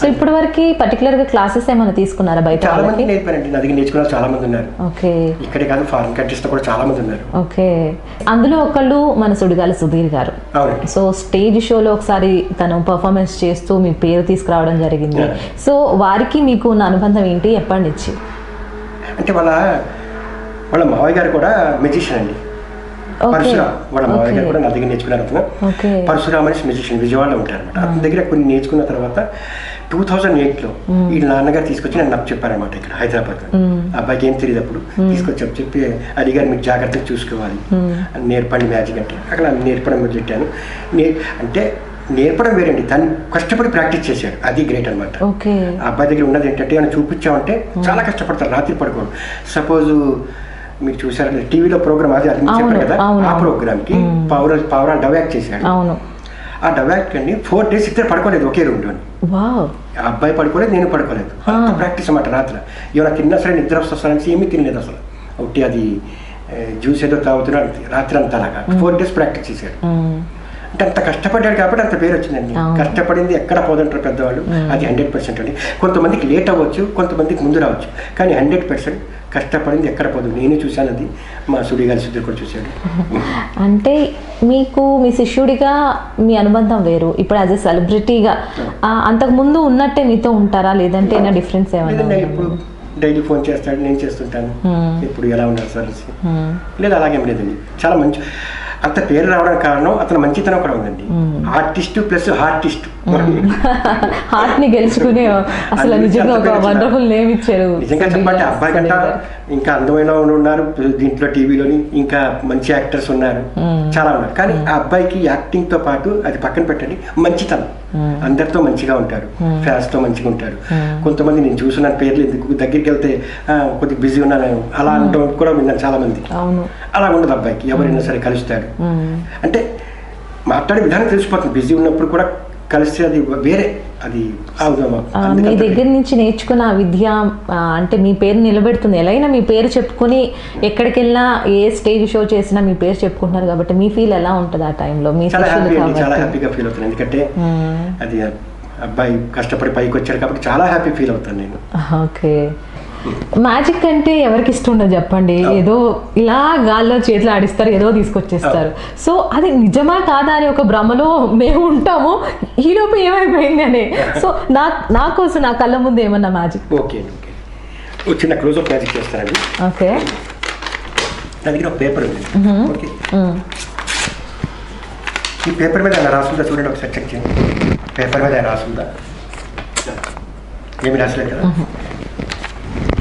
So ఇప్పటి వరకు పర్టికులర్గా క్లాసెస్ ఏమైనా తీసుకున్నారా బయట చాలా మంది నేర్పారండి. నా దగ్గర నేర్చుకున్న వాళ్ళు చాలా మంది ఉన్నారు. ఓకే. ఇక్కడే కాదు ఫారిన్ కంట్రీస్లో కూడా చాలా మంది ఉన్నారు. ఓకే. అందులో ఒకళ్ళు మన సుడిగాలి సుధీర్ గారు. సో స్టేజ్ షోలో ఒకసారి తను పర్ఫార్మెన్స్ చేస్తూ మీ పేరు తీసుకురావడం జరిగింది. సో వారికి మీకు ఉన్న అనుబంధం ఏంటి? ఎప్పటి నుంచి అంటే వాళ్ళ వాళ్ళ మావయ్య గారు కూడా మెజిషియన్ అండి. పరశురామ్ వాళ్ళ మావయ్య గారు ఓకే కూడా నా దగ్గర నేర్చుకున్నారు అతను. పరశురామ్ అనేసి మెజిషియన్ విజయవాడలో ఉంటారు అనమాట అతని దగ్గర కొన్ని నేర్చుకున్న తర్వాత టూ థౌజండ్ ఎయిట్లో ఈ నాన్నగారు తీసుకొచ్చి నన్ను నాకు చెప్పారనమాట ఇక్కడ హైదరాబాద్ అబ్బాయికి ఏం తెలియదు అప్పుడు. తీసుకొచ్చి చెప్పి చెప్పి అడిగారు మీకు జాగ్రత్తగా చూసుకోవాలి. నేర్పండి మ్యాజిక్ అంటే. అక్కడ నేర్పడం మొదలెట్టాను నే అంటే నేర్పడం వేరండి. తను కష్టపడి ప్రాక్టీస్ చేశాడు. అది గ్రేట్ అనమాట అబ్బాయి దగ్గర ఉన్నది ఏంటంటే ఏమైనా చూపించామంటే చాలా కష్టపడతారు. రాత్రి పడుకోడు సపోజ్ మీరు చూసారు టీవీలో ప్రోగ్రామ్ అది అది చెప్పారు కదా? ఆ. ప్రోగ్రామ్కి పవర్ పవర్ డవ్ యాక్ట్ చేశాడు అవును. ఆ డవ్ యాక్ట్ అండి ఫోర్ డేస్ ఇద్దరు పడుకోలేదు ఒకే రూమ్లో వావ్. ఆ అబ్బాయి పడుకోలేదు నేను పడుకోలేదు. ప్రాక్టీస్ అన్నమాట రాత్రి. ఏమైనా తిన్నా సరే నిద్ర వస్తానని ఏమీ తినలేదు అసలు. ఒకటి అది జ్యూస్ ఏదో తాగుతున్నాడు రాత్రి అంతా అలాగా. ఫోర్ డేస్ ప్రాక్టీస్ చేశాడు. అంటే అంత కష్టపడ్డాడు కాబట్టి అంత పేరు వచ్చిందండి. కష్టపడింది ఎక్కడ పోదంటారు పెద్దవాళ్ళు? అది హండ్రెడ్ పర్సెంట్ అండి. కొంతమందికి లేట్ అవ్వచ్చు కొంతమందికి ముందు రావచ్చు. కానీ హండ్రెడ్ పర్సెంట్ కష్టపడింది ఎక్కడ పోదు. నేను చూశాను అది మా సుడిగాలి సుధీర్ కూడా చూశాడు. అంటే మీకు మీ శిష్యుడిగా మీ అనుబంధం వేరు. ఇప్పుడు యాజ్ ఎ సెలబ్రిటీగా అంతకు ముందు ఉన్నట్టే మీతో ఉంటారా? లేదంటే ఏమైనా డిఫరెన్స్ ఏమైనా? ఇప్పుడు డైలీ ఫోన్ చేస్తాడు నేను చేస్తుంటాను. ఇప్పుడు ఎలా ఉన్నారు సార్. లేదు అలాగేం లేదండి. చాలా మంచి అంత పేరు రావడానికి కారణం అతని మంచితనం కూడా ఉందండి. ఆర్టిస్ట్ ప్లస్ హార్టిస్ట్ హార్ట్ని గెలుచుకునే అసలు నిజంగా ఒక? వండర్ఫుల్ నేమ్ ఇచ్చారు. నిజంగా చెప్పండి అబ్బాయి కంట ఇంకా అందమైన ఉన్నారు. దీంట్లో టీవీలోని ఇంకా మంచి యాక్టర్స్ ఉన్నారు. చాలా ఉన్నారు. కానీ ఆ అబ్బాయికి యాక్టింగ్తో పాటు అది పక్కన పెట్టండి. మంచితనం. అందరితో మంచిగా ఉంటాడు ఫ్యాన్స్తో మంచిగా ఉంటాడు కొంతమంది నేను చూస్తున్నాను పేర్లు ఎందుకు? దగ్గరికి వెళ్తే "ఆ, కొద్దిగా బిజీ ఉన్నాను. అలా అంటాం కూడా విన్నాను చాలా మంది అలా ఉండదు అబ్బాయికి. ఎవరైనా సరే కలుస్తాడు. అంటే మాట్లాడే విధానం తెలిసిపోతుంది. బిజీ ఉన్నప్పుడు కూడా కలిస్తే అది వేరే అది మీ దగ్గర నుంచి నేర్చుకున్న విద్య అంటే మీ పేరు నిలబెడుతుంది. ఎలాగైనా మీ పేరు చెప్పుకొని ఎక్కడికి వెళ్ళినా ఏ స్టేజ్ షో చేసినా మీ పేరు చెప్పుకుంటున్నారు కాబట్టి మీ ఫీల్ ఎలా ఉంటుంది ఆ టైంలో? మీ చాలా హ్యాపీగా ఫీల్ అవుతాను ఎందుకంటే మ్మ్. అది అబ్బాయి కష్టపడి పైకి వచ్చాడు కాబట్టి చాలా హ్యాపీ ఫీల్ అవుతాను నేను. ఓకే. మ్యాజిక్ అంటే ఎవరికి ఇష్టం ఉండదు చెప్పండి. ఏదో ఇలా గాల్లో చేతులు ఆడిస్తారు ఏదో తీసుకొచ్చేస్తారు. సో అది నిజమా కాదా అని ఒక భ్రమలో మేము ఉంటాము. ఈలోపు ఏమైపోయింది అని. సో నా నా కోసం నా కళ్ళ ముందు ఏమన్నా మ్యాజిక్? Okay okay. ఓ చిన్న క్లోజ్అప్ మ్యాజిక్ చేస్తానండి. ఓకే. నా దగ్గర ఒక పేపర్ ఉంది. ఓకే. ఈ పేపర్ మీద రాసుందా? చూడండి ఒకసారి చెక్ చేయండి. పేపర్ మీద రాసుందా? ఏమి రాసలేదు కదా?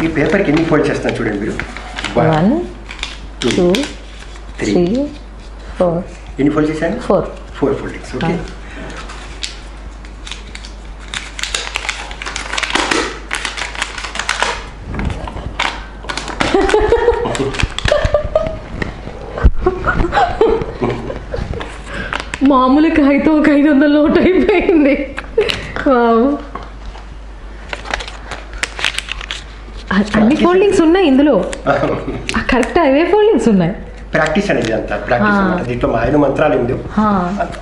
ఈ పేపర్కి ఎన్ని ఫోల్డ్ చేస్తాను చూడండి మీరు? వన్ టూ త్రీ ఫోర్ ఎన్ని ఫోల్డ్ చేశాను ఫోర్ ఫోర్ ఫోల్డింగ్స్ ఓకే మామూలు కాగితం ఒక ఐదు వందల నోట్ అయిపోయింది. అన్ని ఫోల్డింగ్స్ ఉన్నాయి ఇందులో. కరెక్ట్ అవే ఫోల్డింగ్స్ ఉన్నాయి. ప్రాక్టీస్ అనేది అంతా ప్రాక్టీస్ దీంట్లో మా ఆయన మంత్రాలు ఏందో ఆ.